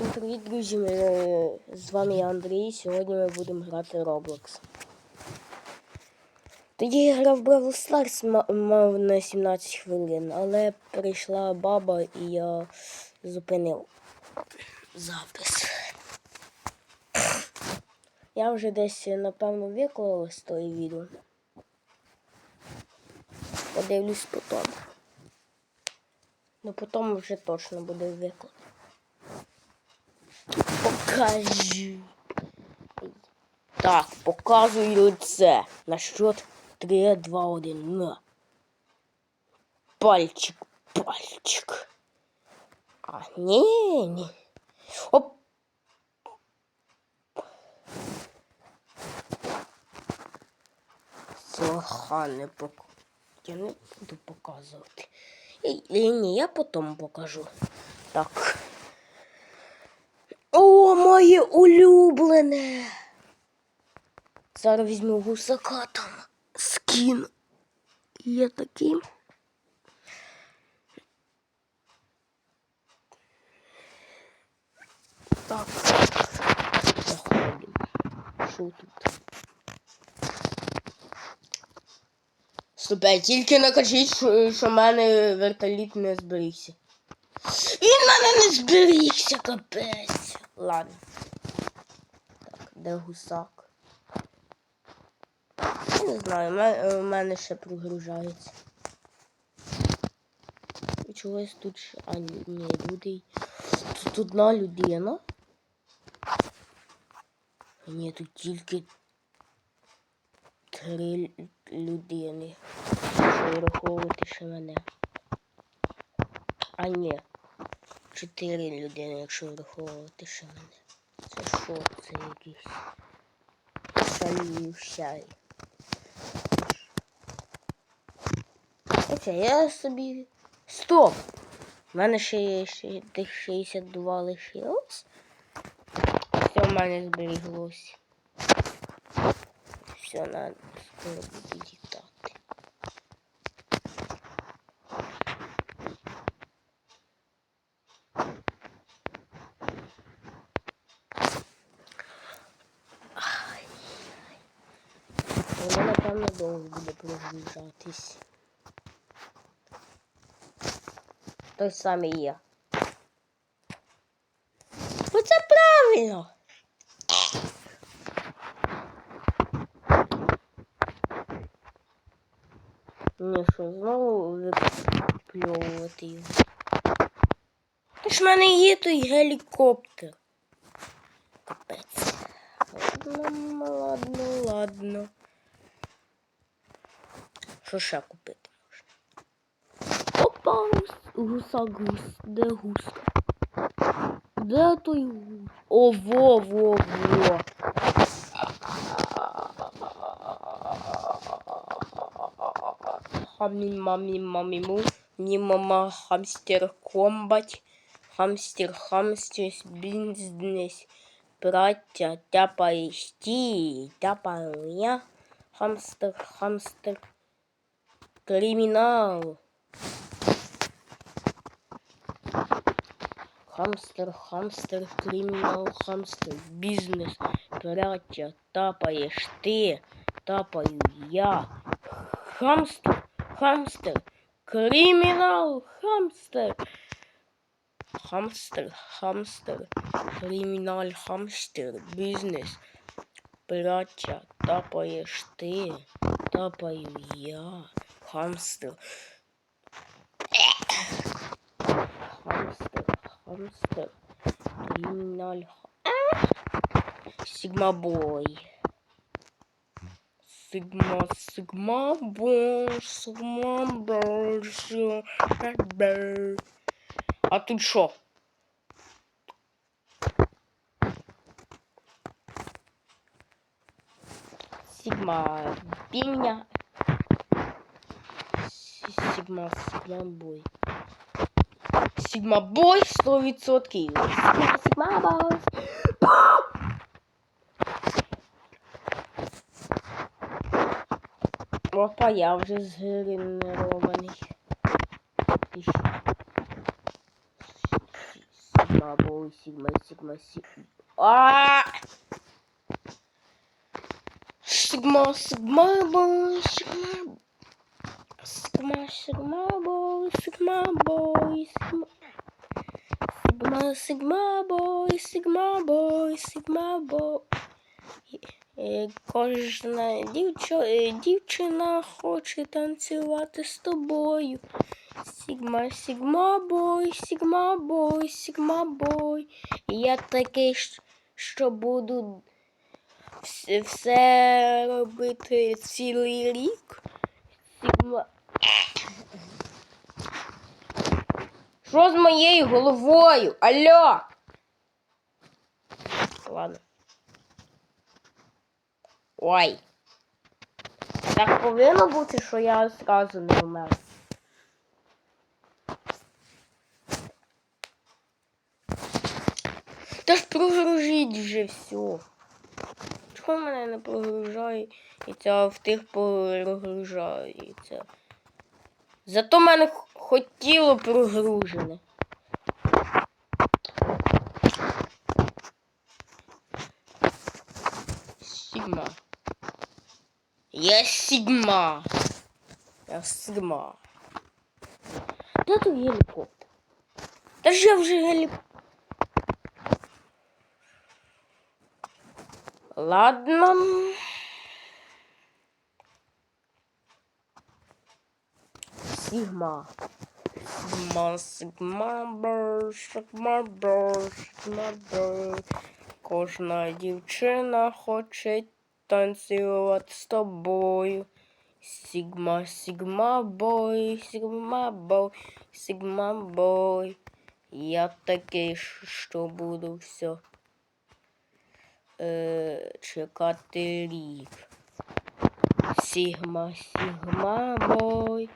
Всім привіт, друзі! Ми- З вами я Андрій. Сьогодні ми будемо грати Roblox. Тоді я грав Stars, ма- мав на 17 хвилин, але прийшла баба і я зупинив запис. Я вже десь, напевно, виклав з тої відео. Подивлюсь потім. Ну потім вже точно буде виклад. Покажи. Так, показую це. На счет 3, 2, 1. На. Пальчик, пальчик. А, ні, ні. Оп. Слуха не пок... Я не буду показувати. І, і, ні, я потім покажу. Так. Моє улюблене. Зараз візьму гусака там. Скін. Є такий. Так. Заходимо. Що тут? Слухай, тільки накажіть, що, в мене вертоліт не зберігся. Він мене не зберігся, капець. Ладно. Так, де гусак? Не знаю, в мене, ще прогружається. І чогось тут ще. А, ні, людей. Тут одна людина. Ні, тут тільки три людини. Якщо враховувати ще мене. А ні. Чотири людини, якщо враховувати ще мене. Це що? Це якийсь салюшай. Оце я собі. Стоп! У мене ще є ще тих 62 лишилось. Все в мене зберіглось. Все, надо скоро буде Воно, напевно, довго буде прогружатись. Той самий я. Оце правильно. Ні, що, знову випльовувати його. Та ж в мене є той гелікоптер. Капець. Ладно, ладно, ладно. Що ще купити можна? Опа, гус- гусак, гус. Де гуска? Де той гус? О, во, во, во. Хамі, мамі, мамі, му. Ні, мама, хамстер комбать. Хамстер, хамстер, бізнес. Браття, тяпай, стій, тяпаю я. Хамстер, хамстер. Кримінал. Хамстер, хамстер, кримінал, хамстер, бізнес, браття, тапаєш ти, тапаю я. Хамстер, хамстер, кримінал, хамстер. Хамстер, хамстер, кримінал, хамстер, бізнес, браття, тапаєш ти, тапаю я. Хамстер. Хамстер, хамстер, криміналь. Сигма бой. Сигма, сигма бой, сигма бой, сигма бой. А тут що? Сигма піня. Сигма, бой. Сигма бой 100%. Сигма, бой. Опа, я вже згенерований. Сигма, бой, сигма, сигма, сигма. А! Сигма, сигма, бой, сигма. Сигма, сигма, бой, сигма, бой, сигма. Сигма, сигма, бой, сигма, бой, сигма, бой. Е, Кожна е, дівчина хоче танцювати з тобою. Сігма, сігма бой, сігма бой, сігма бой. Я такий, що буду все робити цілий рік. Сігма. Що з моєю головою? Алло! Ладно. Ой. Так повинно бути, що я зразу не вмер. Та ж прогружіть вже все. Чого мене не прогружається, а в тих прогружається? Зато мене хотіло прогружене. Сігма. Я Сігма. Я Сігма. Де тут гелікоптер? Та ж я вже гелікоптер. Ладно. Сигма. Сигма, сигма, бер, сигма, бер, сигма, бер. Кожна дівчина хоче танцювати з тобою. Сігма, сігма, бой, сігма, бой, сігма, бой. Я такий, що буду все е, чекати рік. Сігма, сігма, бой.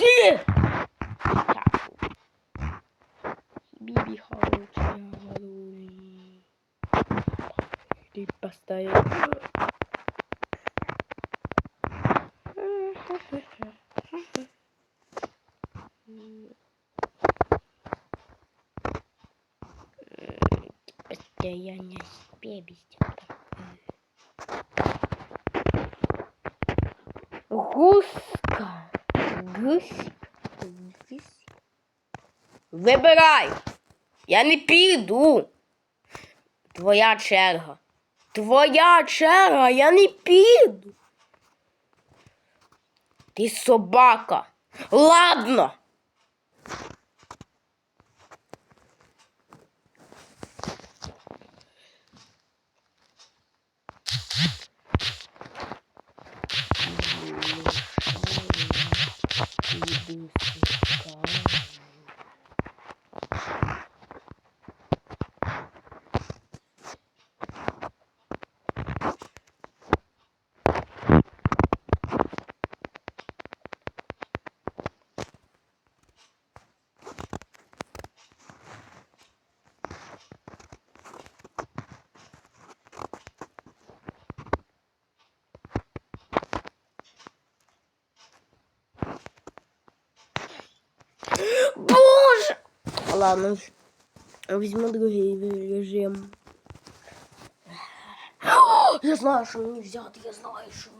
Сі! Так. Бібі хауча, галуї. Ти постоянно. Постоянно бебись. Гуска. Вибирай. Я не піду. Твоя черга. Твоя черга, я не піду. Ти собака. Ладно. Ладно, возьму другий режим. Я знаю, що мені взяти, я знаю, що